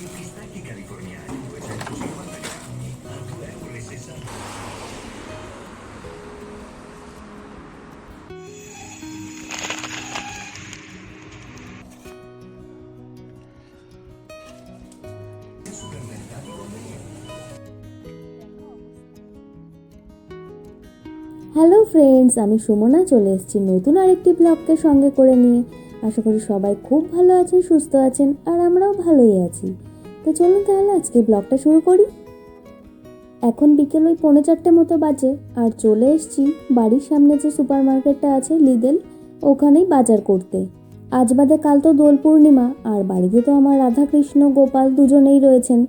i pistacchi californiani 250 grammi a 2,60 euro. Hello friends আমি সুমনা চলে এসেছি নতুন আরেকটি ব্লগকে সঙ্গে করে নিয়ে আশা করি সবাই খুব ভালো আছেন সুস্থ আছেন আর আমরাও ভালোই আছি তো চলুন তাহলে আজকে ব্লগটা শুরু করি। এখন বিকেল ওই পৌনে চারটে মতো বাজে, আর চলে এসছি বাড়ির সামনে যে সুপার মার্কেটটা আছে, লিদেল, ওখানেই বাজার করতে। আজ বাদে কাল তো দোল পূর্ণিমা, আর বাড়িতে তো আমার রাধা কৃষ্ণ, গোপাল দুজনেই রয়েছেন।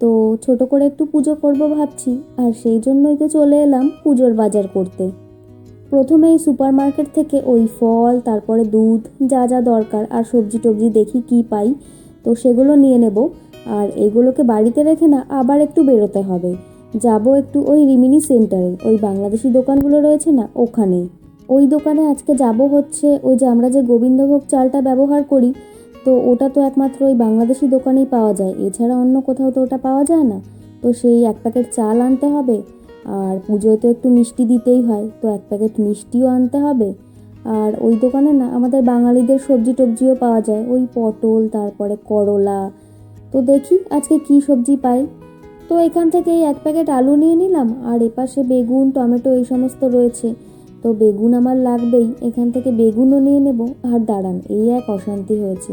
তো ছোট করে একটু পুজো করব ভাবছি, আর সেই জন্যই তো চলে এলাম পুজোর বাজার করতে। প্রথমে এই সুপার মার্কেট থেকে ওই ফল, তারপরে দুধ, যা যা দরকার, আর সবজি টবজি দেখি কি পাই, তো সেগুলো নিয়ে নেব। আর এগুলোকে বাড়িতে রেখে না আবার একটু বেরোতে হবে। যাব একটু ওই রিমিনি সেন্টারে। ওই বাংলাদেশি দোকানগুলো রয়েছে না, ওখানে। ওই দোকানে আজকে যাব হচ্ছে ওই যে আমরা যে গোবিন্দভোগ চালটা ব্যবহার করি, তো ওটা তো একমাত্র ওই বাংলাদেশি দোকানেই পাওয়া যায়। এছাড়া অন্য কোথাও তো ওটা পাওয়া যায় না। তো সেই এক প্যাকেট চাল আনতে হবে, আর পুজোয় তো একটু মিষ্টি দিতেই হয়, তো এক প্যাকেট মিষ্টিও আনতে হবে। আর ওই দোকানে না আমাদের বাঙালিদের সবজি টবজিও পাওয়া যায়। ওই পটল, তারপরে করলা তো দেখি আজকে কি সবজি পাই। তো এখান থেকে এক প্যাকেট আলু নিয়ে নিলাম, আর এপাশে বেগুন, টমেটো এই সমস্ত রয়েছে। তো বেগুন আমার লাগবেই, এখান থেকে বেগুনও নিয়ে নেব। আর দাঁড়ান, এই এক অশান্তি হয়েছে।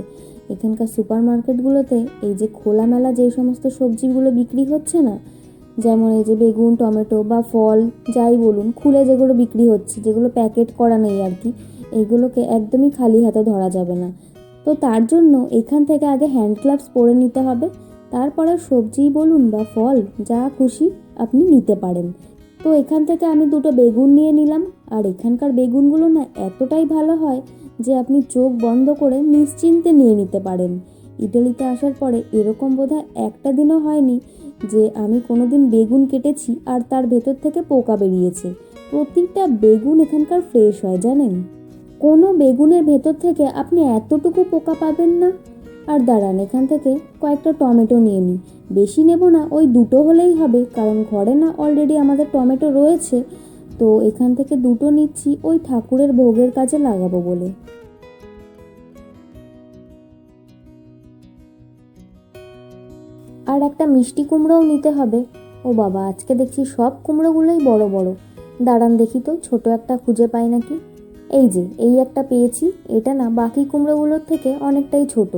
এখানকার সুপার মার্কেটগুলোতে এই যে খোলামেলা যে সমস্ত সবজিগুলো বিক্রি হচ্ছে না, যেমন এই যে বেগুন, টমেটো বা ফল, যাই বলুন, খুলে যেগুলো বিক্রি হচ্ছে, যেগুলো প্যাকেট করা নেই আর কি, এইগুলোকে একদমই খালি হাতে ধরা যাবে না। তো তার জন্য এখান থেকে আগে হ্যান্ড গ্লাভস পরে নিতে হবে। তারপরে সবজি বলুন বা ফল, যা খুশি আপনি নিতে পারেন। তো এখান থেকে আমি দুটো বেগুন নিয়ে নিলাম। আর এখানকার বেগুনগুলো না এতটাই ভালো হয় যে আপনি চোখ বন্ধ করে নিশ্চিন্তে নিয়ে নিতে পারেন। ইটালিতে আসার পরে এরকম বোধহয় একটা দিনও হয়নি যে আমি কোনোদিন বেগুন কেটেছি আর তার ভেতর থেকে পোকা বেরিয়েছে। প্রতিটা বেগুন এখানকার ফ্রেশ হয়, জানেন? কোনো বেগুনের ভেতর থেকে আপনি এতটুকু পোকা পাবেন না। আর দাঁড়ান, এখান থেকে কয়েকটা টমেটো নিয়ে নিই। বেশি নেব না, ওই দুটো হলেই হবে, কারণ ঘরে না অলরেডি আমাদের টমেটো রয়েছে। তো এখান থেকে দুটো নিচ্ছি, ওই ঠাকুরের ভোগের কাজে লাগাবো বলে। আর একটা মিষ্টি কুমড়োও নিতে হবে। ও বাবা, আজকে দেখছি সব কুমড়োগুলোই বড় বড়। দাঁড়ান দেখি তো, ছোট একটা খুঁজে পাই নাকি। এই যে, এই একটা পেয়েছি, এটা না, বাকি কুমড়োগুলোর থেকে অনেকটাই ছোট।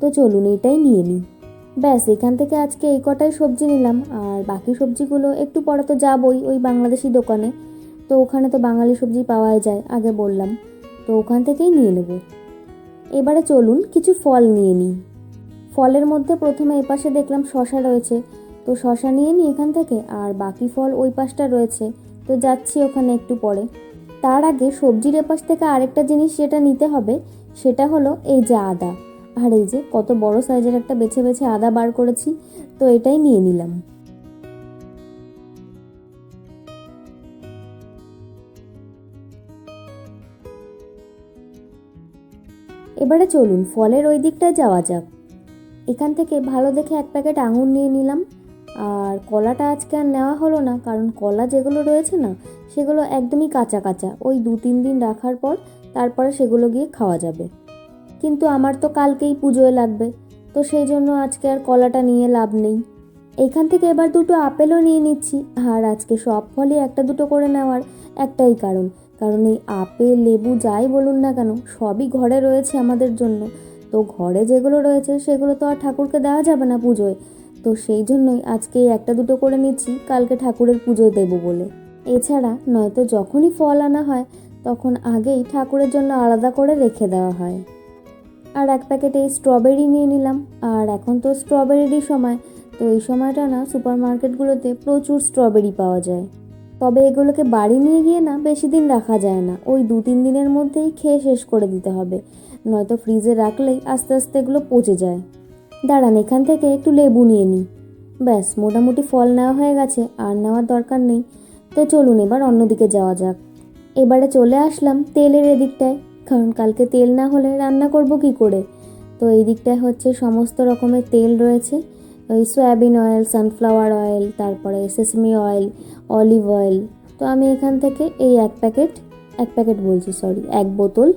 তো চলুন এটাই নিয়ে নিই। ব্যাস, এখান থেকে আজকে এই কটাই সবজি নিলাম, আর বাকি সবজিগুলো একটু পরে তো যাবই ওই বাংলাদেশি দোকানে। তো ওখানে তো বাঙালি সবজি পাওয়াই যায়, আগে বললাম। তো ওখান থেকেই নিয়ে নেব। এবারে চলুন কিছু ফল নিয়ে নিই। ফলের মধ্যে প্রথমে এপাশে দেখলাম শশা রয়েছে। তো শশা নিয়ে নিই এখান থেকে, আর বাকি ফল ওই পাশটা রয়েছে। তো যাচ্ছি ওখানে একটু পরে। তার আগে সবজির এপাশ থেকে আরেকটা জিনিস যেটা নিতে হবে, সেটা হলো এই যে আদা। আর এই যে কত বড় সাইজের একটা বেছে বেছে আদা বার করেছি, তো এটাই নিয়ে নিলাম। এবারে চলুন, ফলের ওই দিকটায় যাওয়া যাক। এখান থেকে ভালো দেখে এক প্যাকেট আঙুর নিয়ে নিলাম। আর কলাটা আজকে আর নেওয়া হলো না, কারণ কলা যেগুলো রয়েছে না, সেগুলো একদমই কাঁচা কাঁচা। ওই দু তিন দিন রাখার পর তারপরে সেগুলো গিয়ে খাওয়া যাবে। কিন্তু আমার তো কালকেই পুজোয় লাগবে, তো সেই জন্য আজকে আর কলাটা নিয়ে লাভ নেই। এখান থেকে এবার দুটো আপেলও নিয়ে নিচ্ছি, আর আজকে সব ফলই একটা দুটো করে নেওয়ার একটাই কারণ। কারণ এই আপেল, লেবু, যাই বলুন না কেন, সবই ঘরে রয়েছে আমাদের জন্য। তো ঘরে যেগুলো রয়েছে সেগুলো তো আর ঠাকুরকে দেওয়া যাবে না পুজোয়। তো সেই জন্যই আজকে একটা দুটো করে নিচ্ছি, কালকে ঠাকুরের পুজোয় দেবো বলে। এছাড়া নয়তো যখনই ফল আনা হয়, তখন আগেই ঠাকুরের জন্য আলাদা করে রেখে দেওয়া হয়। আর এক প্যাকেট এই স্ট্রবেরি নিয়ে নিলাম। আর এখন তো স্ট্রবেরিরই সময়, তো এই সময়টা না সুপার মার্কেটগুলোতে প্রচুর স্ট্রবেরি পাওয়া যায়। তবে এগুলোকে বাড়ি নিয়ে গিয়ে না বেশি দিন রাখা যায় না, ওই দু তিন দিনের মধ্যেই খেয়ে শেষ করে দিতে হবে। নয়তো ফ্রিজে রাখলেই আস্তে আস্তে এগুলো পচে যায়। দাঁড়ান, এখান থেকে একটু লেবু নিয়ে নিই ব্যাস, মোটামুটি ফল নেওয়া হয়ে গেছে, আর নেওয়ার দরকার নেই। তো চলুন এবার অন্যদিকে যাওয়া যাক। এবারে চলে আসলাম তেলের এদিকটায়, কারণ কালকে তেল না হলে রান্না করব কি করে? তো এই দিকটায় হচ্ছে সমস্ত রকমের তেল রয়েছে। ওই সয়াবিন অয়েল, সানফ্লাওয়ার অয়েল, তারপরে সেসমি অয়েল, অলিভ অয়েল। তো আমি এখান থেকে এই এক প্যাকেট এক প্যাকেট বলছি, সরি, এক বোতল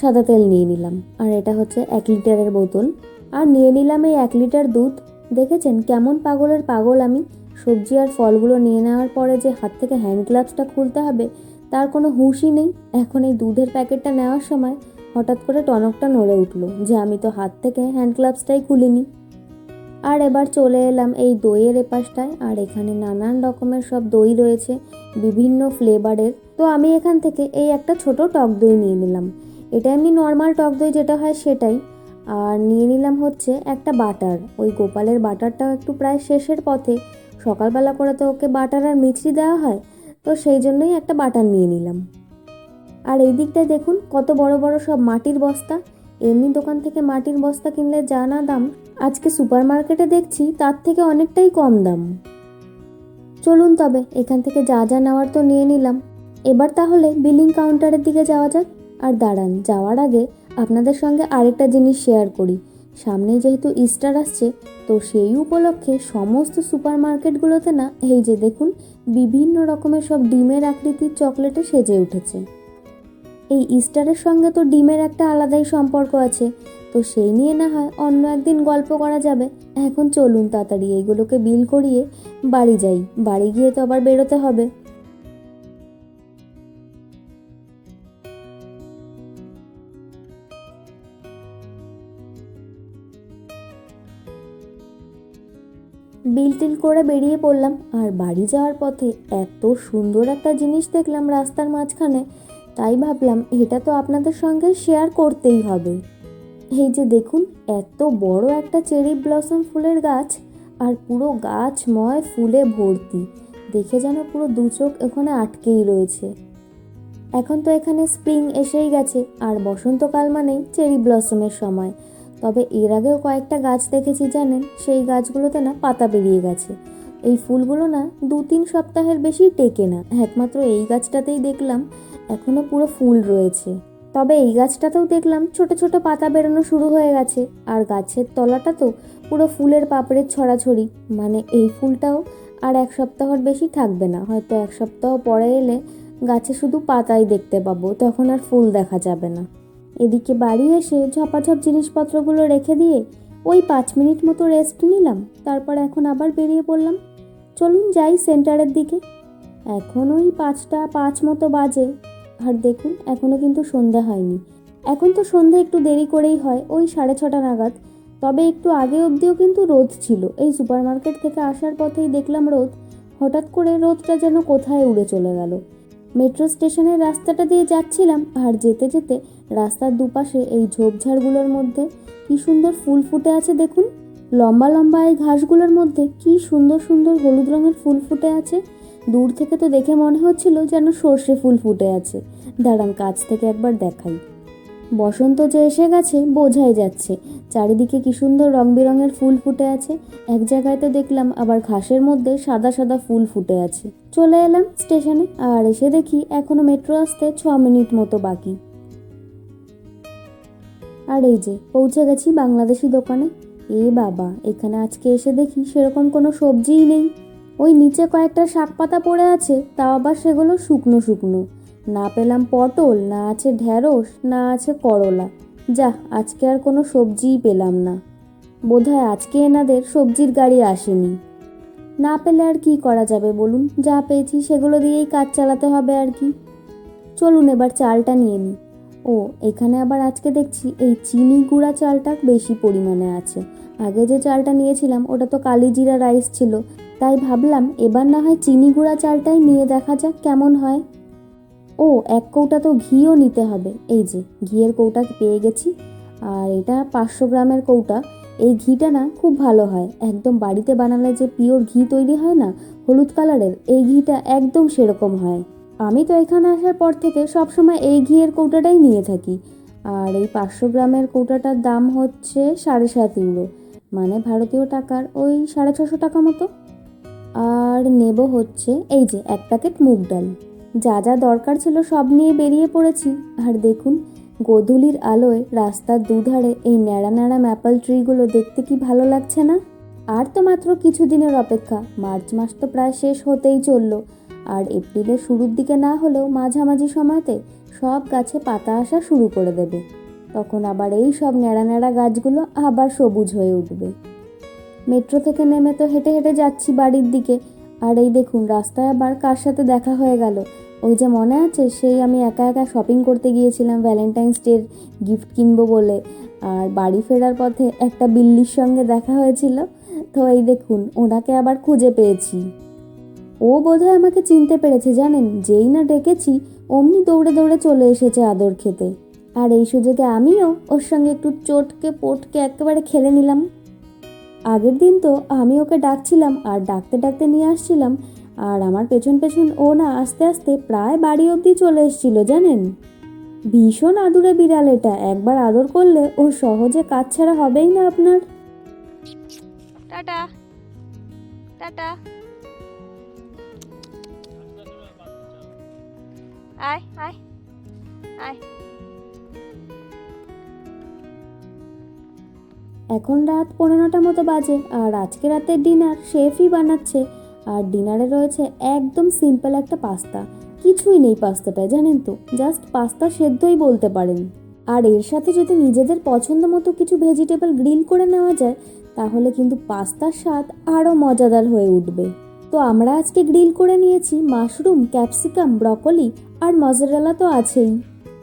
সাদা তেল নিয়ে নিলাম। আর এটা হচ্ছে এক লিটারের বোতল। আর নিয়ে নিলাম এই এক লিটার দুধ। দেখেছেন কেমন পাগলের পাগল আমি? সবজি আর ফলগুলো নিয়ে নেওয়ার পরে যে হাত থেকে হ্যান্ড গ্লাভসটা খুলতে হবে, তার কোনো হুঁশই নেই। এখন এই দুধের প্যাকেটটা নেওয়ার সময় হঠাৎ করে টনকটা নড়ে উঠল যে আমি তো হাত থেকে হ্যান্ড গ্লাভসটাই খুলিনি। আর এবার চলে এলাম এই দইয়ের এপাশটায়। আর এখানে নানান রকমের সব দই রয়েছে, বিভিন্ন ফ্লেভারের তো আমি এখান থেকে এই একটা ছোট টক দই নিয়ে নিলাম। এটা এমনি নর্মাল টক দই যেটা হয় সেটাই। আর নিয়ে নিলাম হচ্ছে একটা বাটার। ওই গোপালের বাটারটাও একটু প্রায় শেষের পথে। সকালবেলা করে তো ওকে বাটার আর মিছরি দেওয়া হয়, তো সেই জন্যই একটা বাটার নিয়ে নিলাম। আর এই দিকটায় দেখুন কত বড় বড় সব মাটির বস্তা। এমনি দোকান থেকে মাটির বস্তা কিনলে যা না দাম, আজকে সুপার মার্কেটে দেখছি তার থেকে অনেকটাই কম দাম। চলুন তবে, এখান থেকে যা যা নেওয়ার তো নিয়ে নিলাম। এবার তাহলে বিলিং কাউন্টারের দিকে যাওয়া যাক। আর দাঁড়ান, যাওয়ার আগে আপনাদের সঙ্গে আরেকটা জিনিস শেয়ার করি। সামনেই যেহেতু ইস্টার আসছে, তো সেই উপলক্ষে সমস্ত সুপার মার্কেটগুলোতে না, এই যে দেখুন, বিভিন্ন রকমের সব ডিমের আকৃতির চকলেটে সেজে উঠেছে। এই ইস্টারের সঙ্গে তো ডিমের একটা আলাদাই সম্পর্ক আছে, তো সেই নিয়ে না হয় অন্য একদিন গল্প করা যাবে। এখন চলুন তাড়াতাড়ি এইগুলোকে বিল করিয়ে বাড়ি যাই, বাড়ি গিয়ে তো আবার বেরোতে হবে। বিল টিল করে বেরিয়ে পড়লাম। আর বাড়ি যাওয়ার পথে এত সুন্দর একটা জিনিস দেখলাম রাস্তার মাঝখানে, তাই ভাবলাম এটা তো আপনাদের সঙ্গে শেয়ার করতেই হবে। এই যে দেখুন, এত বড় একটা চেরি ব্লসম ফুলের গাছ, আর পুরো গাছময় ফুলে ভর্তি। দেখে যেন পুরো দু চোখ ওখানে আটকেই রয়েছে। এখন তো এখানে স্প্রিং এসেই গেছে, আর বসন্তকাল মানেই চেরি ব্লসমের সময়। তবে এর আগেও কয়েকটা গাছ দেখেছি জানেন, সেই গাছগুলোতে না পাতা বেরিয়ে গেছে। এই ফুলগুলো না দু তিন সপ্তাহের বেশি টেকে না। একমাত্র এই গাছটাতেই দেখলাম, এখনও পুরো ফুল রয়েছে। তবে এই গাছটাতেও দেখলাম ছোট ছোট পাতা বেরোনো শুরু হয়ে গেছে, আর গাছের তলাটা তো পুরো ফুলের পাপড়ের ছড়াছড়ি। মানে এই ফুলটাও আর এক সপ্তাহর বেশি থাকবে না, হয়তো এক সপ্তাহ পরে এলে গাছে শুধু পাতাই দেখতে পাবো, তখন আর ফুল দেখা যাবে না। এদিকে বাড়ি এসে ঝপাঝপ জিনিসপত্রগুলো রেখে দিয়ে ওই পাঁচ মিনিট মতো রেস্ট নিলাম। তারপর এখন আবার বেরিয়ে পড়লাম। চলুন যাই সেন্টারের দিকে। এখন ওই পাঁচটা পাঁচ মতো বাজে। আর দেখুন এখনও কিন্তু সন্ধে হয়নি। এখন তো সন্ধে একটু দেরি করেই হয়, ওই সাড়ে ছটা নাগাদ। তবে একটু আগে অবধিও কিন্তু রোদ ছিল। এই সুপার মার্কেট থেকে আসার পথেই দেখলাম রোদ। হঠাৎ করে রোদটা যেন কোথায় উড়ে চলে গেল। মেট্রো স্টেশনের রাস্তাটা দিয়ে যাচ্ছিলাম, আর যেতে যেতে রাস্তার দুপাশে এই ঝোপঝাড়গুলোর মধ্যে কি সুন্দর ফুল ফুটে আছে দেখুন। লম্বা লম্বা এই ঘাসগুলোর মধ্যে কি সুন্দর সুন্দর হলুদ রঙের ফুল ফুটে আছে। দূর থেকে তো দেখে মনে হচ্ছিল যেন সর্ষে ফুল ফুটে আছে। দাঁড়ান, কাছ থেকে একবার দেখাই। বসন্ত যে এসে গেছে, বোঝাই যাচ্ছে। চারিদিকে কি সুন্দর রং বেরঙের ফুল ফুটে আছে। এক জায়গায় তো দেখলাম আবার ঘাসের মধ্যে সাদা সাদা ফুল ফুটে আছে। চলে এলাম স্টেশনে, আর এসে দেখি এখনও মেট্রো আসতে ছ মিনিট মতো বাকি। আর এই যে, পৌঁছে গেছি বাংলাদেশি দোকানে। এ বাবা, এখানে আজকে এসে দেখি সেরকম কোনো সবজিই নেই। ওই নিচে কয়েকটা শাক পাতা পড়ে আছে, তাও আবার সেগুলো শুকনো শুকনো। না পেলাম পটল, না আছে ঢ্যাঁড়স না আছে করলা। যা, আজকে আর কোনো সবজিই পেলাম না। বোধহয় আজকে এনাদের সবজির গাড়ি আসেনি। না পেলে আর কি করা যাবে বলুন? যা পেয়েছি সেগুলো দিয়েই কাজ চালাতে হবে আর কি। চলুন এবার চালটা নিয়ে নিই। ও, এখানে আবার আজকে দেখছি এই চিনি গুঁড়া চালটা বেশি পরিমাণে আছে। আগে যে চালটা নিয়েছিলাম, ওটা তো কালিজিরা রাইস ছিল। তাই ভাবলাম এবার না হয় চিনি গুঁড়া চালটাই নিয়ে দেখা যাক কেমন হয়। ও, এক কৌটা তো ঘিও নিতে হবে। এই যে, ঘিয়ের কৌটা পেয়ে গেছি। আর এটা পাঁচশো গ্রামের কৌটা। এই ঘিটা না খুব ভালো হয়। একদম বাড়িতে বানালে যে পিওর ঘি তৈরি হয় না, হলুদ কালারের, এই ঘিটা একদম সেরকম হয়। আমি তো এখানে আসার পর থেকে সবসময় এই ঘিয়ের কৌটাটাই নিয়ে থাকি। আর এই পাঁচশো গ্রামের কৌটাটার দাম হচ্ছে সাড়ে সাত ইউরো মানে ভারতীয় টাকার ওই সাড়ে ছশো টাকা মতো। আর নেব হচ্ছে এই যে এক প্যাকেট মুগ ডাল। যা যা দরকার ছিল সব নিয়ে বেরিয়ে পড়েছি। আর দেখুন, গোধূলির আলোয় রাস্তার দুধারে এই ন্যাড়া ন্যাড়া ম্যাপল ট্রিগুলো দেখতে কি ভালো লাগছে না? আর তো মাত্র কিছুদিনের অপেক্ষা, মার্চ মাস তো প্রায় শেষ হতেই চলল। আর এপ্রিলের শুরুর দিকে না হলেও মাঝামাঝি সময়তে সব গাছে পাতা আসা শুরু করে দেবে। তখন আবার এই সব ন্যাড়া ন্যাড়া গাছগুলো আবার সবুজ হয়ে উঠবে। মেট্রো থেকে নেমে তো হেঁটে হেঁটে যাচ্ছি বাড়ির দিকে। আর এই দেখুন, রাস্তায় আবার কার সাথে দেখা হয়ে গেল? ওই যে মনে আছে, সেই আমি একা একা শপিং করতে গিয়েছিলাম ভ্যালেন্টাইন্স ডের গিফট কিনবো বলে। আর বাড়ি ফেরার পথে একটা বিল্লির সঙ্গে দেখা হয়েছিল। তো এই দেখুন, ওনাকে আবার খুঁজে পেয়েছি। ও বোধহয় আমাকে চিনতে পেরেছে, জানেন? যেই না ডেকেছি, অমনি দৌড়ে দৌড়ে চলে এসেছে আদর খেতে। আর এই সুযোগে আমিও ওর সঙ্গে একটু চটকে পটকে একেবারে খেলে নিলাম। আগের দিন তো আমি ওকে ডাকছিলাম আর ডাকতে ডাকতে নিয়ে আসছিলাম, আর আমার পেছন পেছন ও না আস্তে আস্তে প্রায় বাড়ি অবধি চলে এসেছিল, জানেন? ভীষণ আদুরে বিড়াল এটা, একবার আদর করলে ও সহজে কাজ ছাড়া হবেই না আপনার। টাটা। টাটা। আয় এখন রাত পনেরোটা মতো বাজে আর আজকে রাতের ডিনার শেফই বানাচ্ছে আর ডিনারে রয়েছে একদম সিম্পল একটা পাস্তা। কিছুই নেই পাস্তাটায়, জানেন তো? জাস্ট পাস্তা সেদ্ধই বলতে পারেন। আর এর সাথে যদি নিজেদের পছন্দ মতো কিছু ভেজিটেবল গ্রিল করে নেওয়া যায়, তাহলে কিন্তু পাস্তার স্বাদ আরও মজাদার হয়ে উঠবে। তো আমরা আজকে গ্রিল করে নিয়েছি মাশরুম, ক্যাপসিকাম, ব্রকলি আর মজারেলা তো আছেই।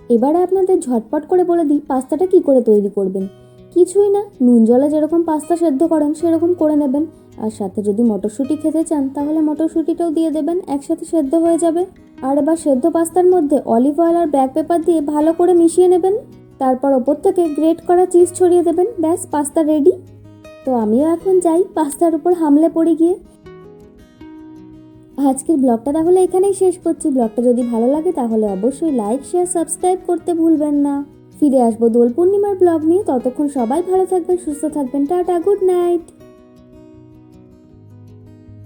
এবারে আপনাদের ঝটপট করে বলে দিই পাস্তাটা কি করে তৈরি করবেন। কিছুই না, নুন জলে যেরকম পাস্তা সেদ্ধ করেন সেরকম করে নেবেন। আর সাথে যদি মটরশুঁটি খেতে চান, তাহলে মটরশুঁটিটাও দিয়ে দেবেন, একসাথে সেদ্ধ হয়ে যাবে। আর এবার সেদ্ধ পাস্তার মধ্যে অলিভ অয়েল আর ব্ল্যাক পেপার দিয়ে ভালো করে মিশিয়ে নেবেন। তারপর ওপর থেকে গ্রেট করা চিজ ছড়িয়ে দেবেন। ব্যাস, পাস্তা রেডি। তো আমিও এখন যাই পাস্তার উপর হামলে পড়ে গিয়ে। আজকের ব্লগটা তাহলে এখানেই শেষ করছি। ব্লগটা যদি ভালো লাগে তাহলে অবশ্যই লাইক, শেয়ার, সাবস্ক্রাইব করতে ভুলবেন না। ফিরে আসব দোল পূর্ণিমার ব্লগ নিয়ে। ততক্ষণ সবাই ভালো থাকবেন, সুস্থ থাকবেন। Tata, good night.